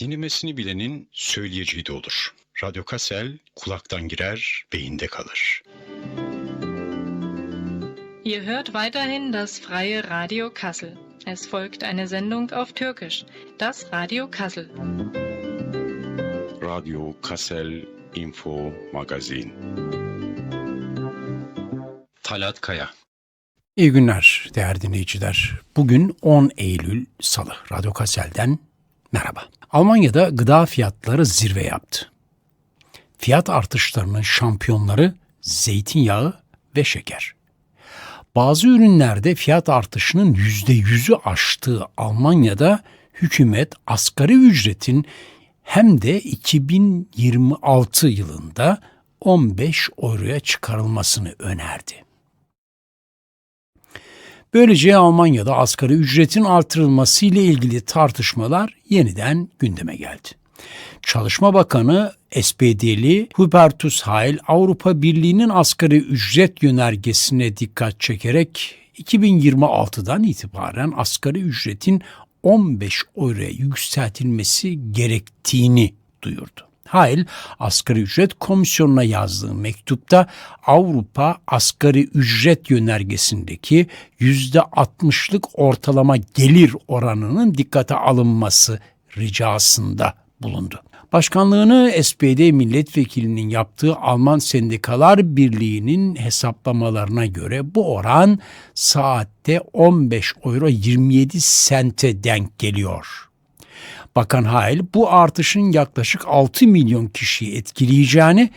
Dinlemesini bilenin söyleyeceği de olur. Radyo Kassel kulaktan girer, beyinde kalır. Ihr hört weiterhin das freie Radio Kassel. Es folgt eine Sendung auf Türkisch, das Radio Kassel. Radyo Kassel Info Magazin. Talat Kaya İyi günler değerli dinleyiciler. Bugün 10 Eylül Salı. Radyo Kassel'den merhaba. Almanya'da gıda fiyatları zirve yaptı. Fiyat artışlarının şampiyonları zeytinyağı ve şeker. Bazı ürünlerde fiyat artışının %100'ü aştığı Almanya'da hükümet asgari ücretin hem de 2026 yılında 15 euroya çıkarılmasını önerdi. Böylece Almanya'da asgari ücretin artırılması ile ilgili tartışmalar yeniden gündeme geldi. Çalışma Bakanı SPD'li Hubertus Heil Avrupa Birliği'nin asgari ücret yönergesine dikkat çekerek 2026'dan itibaren asgari ücretin 15 euroya yükseltilmesi gerektiğini duyurdu. Hail, Asgari Ücret Komisyonu'na yazdığı mektupta Avrupa Asgari Ücret Yönergesindeki %60'lık ortalama gelir oranının dikkate alınması ricasında bulundu. Başkanlığını SPD milletvekilinin yaptığı Alman Sendikalar Birliği'nin hesaplamalarına göre bu oran saatte 15 euro 27 sente denk geliyor. Bakan Hail bu artışın yaklaşık 6 milyon kişiyi etkileyeceğini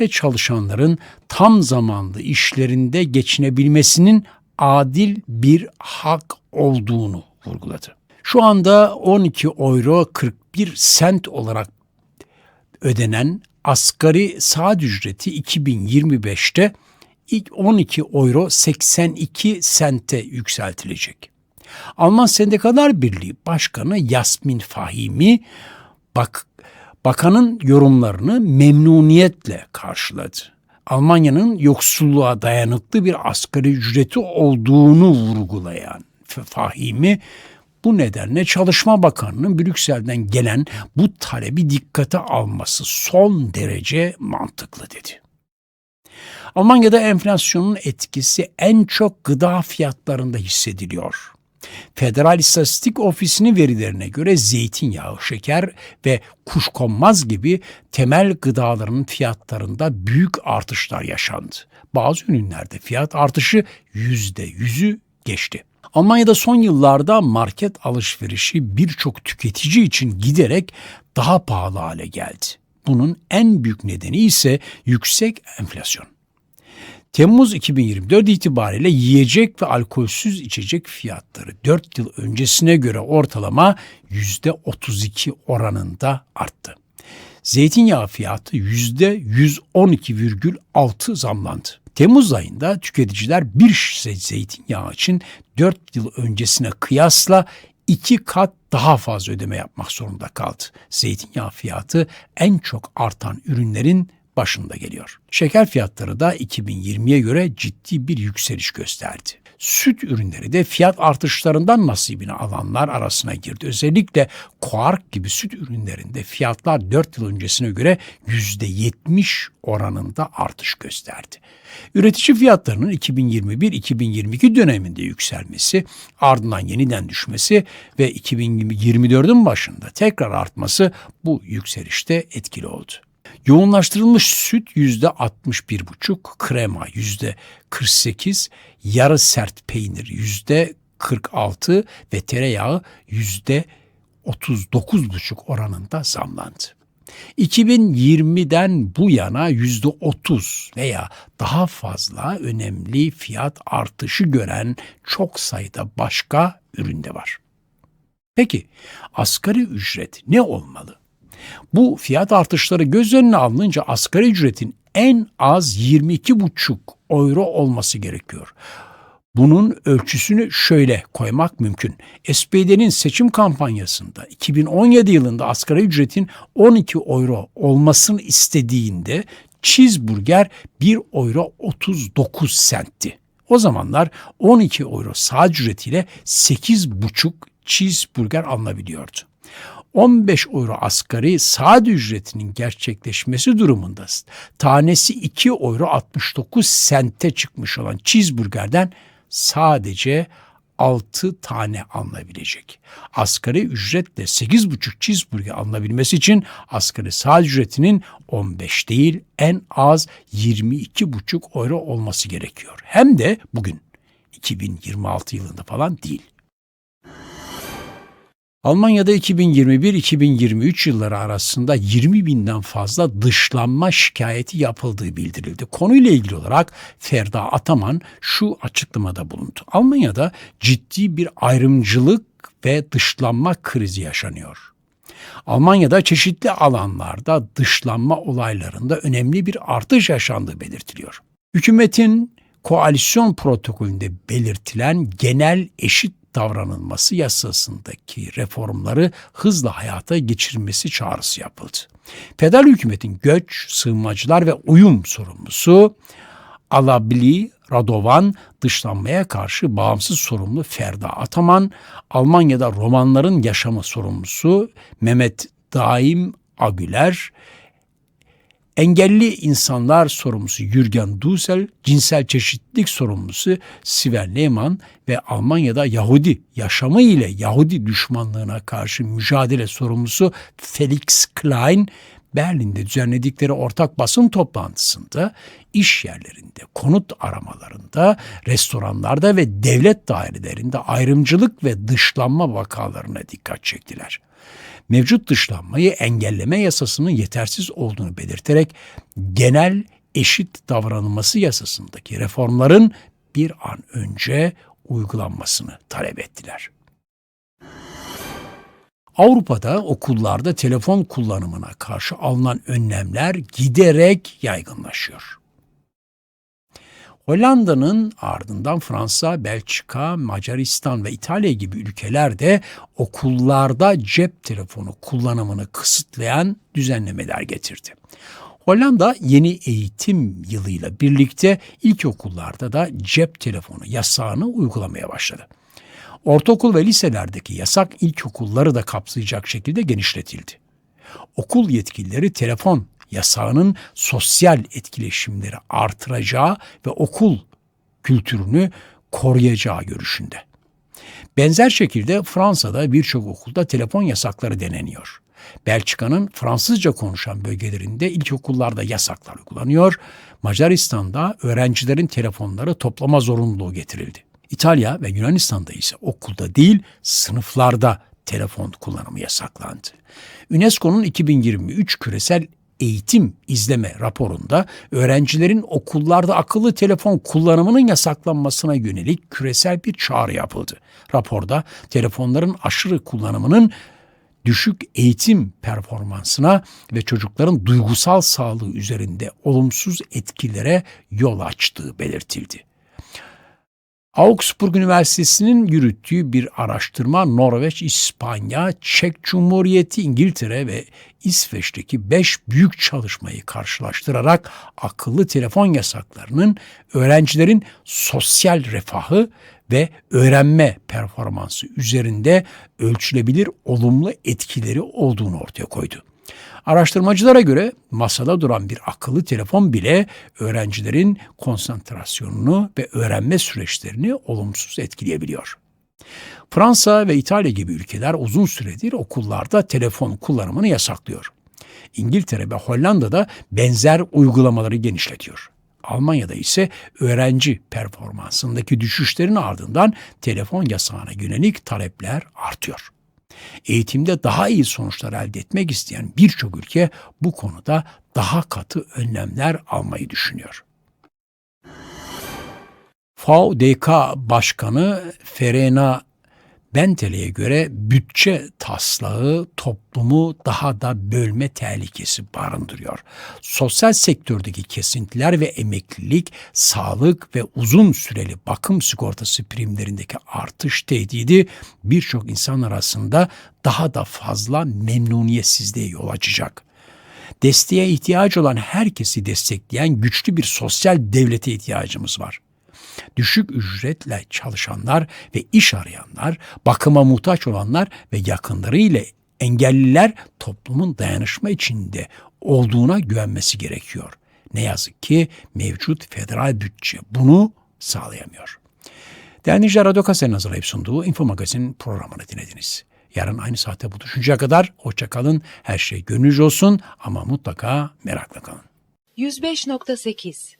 ve çalışanların tam zamanlı işlerinde geçinebilmesinin adil bir hak olduğunu vurguladı. Şu anda 12 euro 41 sent olarak ödenen asgari saat ücreti 2025'te ilk 12 euro 82 sente yükseltilecek. Alman Sendikalar Birliği Başkanı Yasmin Fahimi bak, bakanın yorumlarını memnuniyetle karşıladı. Almanya'nın yoksulluğa dayanıklı bir asgari ücreti olduğunu vurgulayan Fahimi bu nedenle Çalışma Bakanı'nın Brüksel'den gelen bu talebi dikkate alması son derece mantıklı dedi. Almanya'da enflasyonun etkisi en çok gıda fiyatlarında hissediliyor. Federal İstatistik Ofisi'nin verilerine göre zeytinyağı, şeker ve kuşkonmaz gibi temel gıdaların fiyatlarında büyük artışlar yaşandı. Bazı ürünlerde fiyat artışı yüzde yüzü geçti. Almanya'da son yıllarda market alışverişi birçok tüketici için giderek daha pahalı hale geldi. Bunun en büyük nedeni ise yüksek enflasyon. Temmuz 2024 itibariyle yiyecek ve alkolsüz içecek fiyatları 4 yıl öncesine göre ortalama %32 oranında arttı. Zeytinyağı fiyatı %112,6 zamlandı. Temmuz ayında tüketiciler bir şişe zeytinyağı için 4 yıl öncesine kıyasla iki kat daha fazla ödeme yapmak zorunda kaldı. Zeytinyağı fiyatı en çok artan ürünlerin başında geliyor. Şeker fiyatları da 2020'ye göre ciddi bir yükseliş gösterdi. Süt ürünleri de fiyat artışlarından nasibini alanlar arasına girdi. Özellikle kuark gibi süt ürünlerinde fiyatlar 4 yıl öncesine göre %70 oranında artış gösterdi. Üretici fiyatlarının 2021-2022 döneminde yükselmesi, ardından yeniden düşmesi ve 2024'ün başında tekrar artması bu yükselişte etkili oldu. Yoğunlaştırılmış süt yüzde 61,5, krema yüzde 48, yarı sert peynir yüzde 46 ve tereyağı yüzde 39,5 oranında zamlandı. 2020'den bu yana yüzde 30 veya daha fazla önemli fiyat artışı gören çok sayıda başka üründe var. Peki asgari ücret ne olmalı? Bu fiyat artışları göz önüne alınınca asgari ücretin en az 22,5 euro olması gerekiyor. Bunun ölçüsünü şöyle koymak mümkün. SPD'nin seçim kampanyasında 2017 yılında asgari ücretin 12 euro olmasını istediğinde cheeseburger 1 euro 39 sentti. O zamanlar 12 euro saat ücretiyle 8,5 cheeseburger alınabiliyordu. 15 euro asgari saat ücretinin gerçekleşmesi durumunda tanesi 2 euro 69 sente çıkmış olan cheeseburgerden sadece 6 tane alınabilecek. Asgari ücretle 8,5 cheeseburger alınabilmesi için asgari saat ücretinin 15 değil en az 22,5 euro olması gerekiyor. Hem de bugün 2026 yılında falan değil. Almanya'da 2021-2023 yılları arasında 20 binden fazla dışlanma şikayeti yapıldığı bildirildi. Konuyla ilgili olarak Ferda Ataman şu açıklamada bulundu. Almanya'da ciddi bir ayrımcılık ve dışlanma krizi yaşanıyor. Almanya'da çeşitli alanlarda dışlanma olaylarında önemli bir artış yaşandığı belirtiliyor. Hükümetin koalisyon protokolünde belirtilen genel eşit davranılması yasasındaki reformları hızla hayata geçirilmesi çağrısı yapıldı. Federal hükümetin göç, sığınmacılar ve uyum sorumlusu Alabli Radovan dışlanmaya karşı bağımsız sorumlu Ferda Ataman, Almanya'da romanların yaşamı sorumlusu Mehmet Daim Agüler, Engelli insanlar sorumlusu Jürgen Dussel, cinsel çeşitlilik sorumlusu Sven Lehmann ve Almanya'da Yahudi yaşamı ile Yahudi düşmanlığına karşı mücadele sorumlusu Felix Klein, Berlin'de düzenledikleri ortak basın toplantısında iş yerlerinde, konut aramalarında, restoranlarda ve devlet dairelerinde ayrımcılık ve dışlanma vakalarına dikkat çektiler mevcut dışlanmayı engelleme yasasının yetersiz olduğunu belirterek genel eşit davranılması yasasındaki reformların bir an önce uygulanmasını talep ettiler. Avrupa'da okullarda telefon kullanımına karşı alınan önlemler giderek yaygınlaşıyor. Hollanda'nın ardından Fransa, Belçika, Macaristan ve İtalya gibi ülkeler de okullarda cep telefonu kullanımını kısıtlayan düzenlemeler getirdi. Hollanda yeni eğitim yılıyla birlikte ilkokullarda da cep telefonu yasağını uygulamaya başladı. Ortaokul ve liselerdeki yasak ilkokulları da kapsayacak şekilde genişletildi. Okul yetkilileri telefon yasağının sosyal etkileşimleri artıracağı ve okul kültürünü koruyacağı görüşünde. Benzer şekilde Fransa'da birçok okulda telefon yasakları deneniyor. Belçika'nın Fransızca konuşan bölgelerinde ilkokullarda yasaklar uygulanıyor. Macaristan'da öğrencilerin telefonları toplama zorunluluğu getirildi. İtalya ve Yunanistan'da ise okulda değil sınıflarda telefon kullanımı yasaklandı. UNESCO'nun 2023 küresel eğitim izleme raporunda öğrencilerin okullarda akıllı telefon kullanımının yasaklanmasına yönelik küresel bir çağrı yapıldı. Raporda telefonların aşırı kullanımının düşük eğitim performansına ve çocukların duygusal sağlığı üzerinde olumsuz etkilere yol açtığı belirtildi. Augsburg Üniversitesi'nin yürüttüğü bir araştırma Norveç, İspanya, Çek Cumhuriyeti, İngiltere ve İsveç'teki 5 büyük çalışmayı karşılaştırarak akıllı telefon yasaklarının öğrencilerin sosyal refahı ve öğrenme performansı üzerinde ölçülebilir olumlu etkileri olduğunu ortaya koydu. Araştırmacılara göre masada duran bir akıllı telefon bile öğrencilerin konsantrasyonunu ve öğrenme süreçlerini olumsuz etkileyebiliyor. Fransa ve İtalya gibi ülkeler uzun süredir okullarda telefon kullanımını yasaklıyor. İngiltere ve Hollanda'da benzer uygulamaları genişletiyor. Almanya'da ise öğrenci performansındaki düşüşlerin ardından telefon yasağına yönelik talepler artıyor. Eğitimde daha iyi sonuçlar elde etmek isteyen birçok ülke bu konuda daha katı önlemler almayı düşünüyor. VDK Başkanı Ferena Bentele'ye göre bütçe taslağı toplumu daha da bölme tehlikesi barındırıyor. Sosyal sektördeki kesintiler ve emeklilik, sağlık ve uzun süreli bakım sigortası primlerindeki artış tehdidi birçok insan arasında daha da fazla memnuniyetsizliğe yol açacak. Desteğe ihtiyacı olan herkesi destekleyen güçlü bir sosyal devlete ihtiyacımız var düşük ücretle çalışanlar ve iş arayanlar, bakıma muhtaç olanlar ve yakınları ile Engelliler toplumun dayanışma içinde olduğuna güvenmesi gerekiyor. Ne yazık ki mevcut federal bütçe bunu sağlayamıyor. Değerli Radyo Kase'nin hazırlayıp sunduğu Info Magazin programını dinlediniz. Yarın aynı saatte buluşuncaya kadar hoşça kalın, her şey gönlünüzce olsun ama mutlaka merakla kalın. 105.8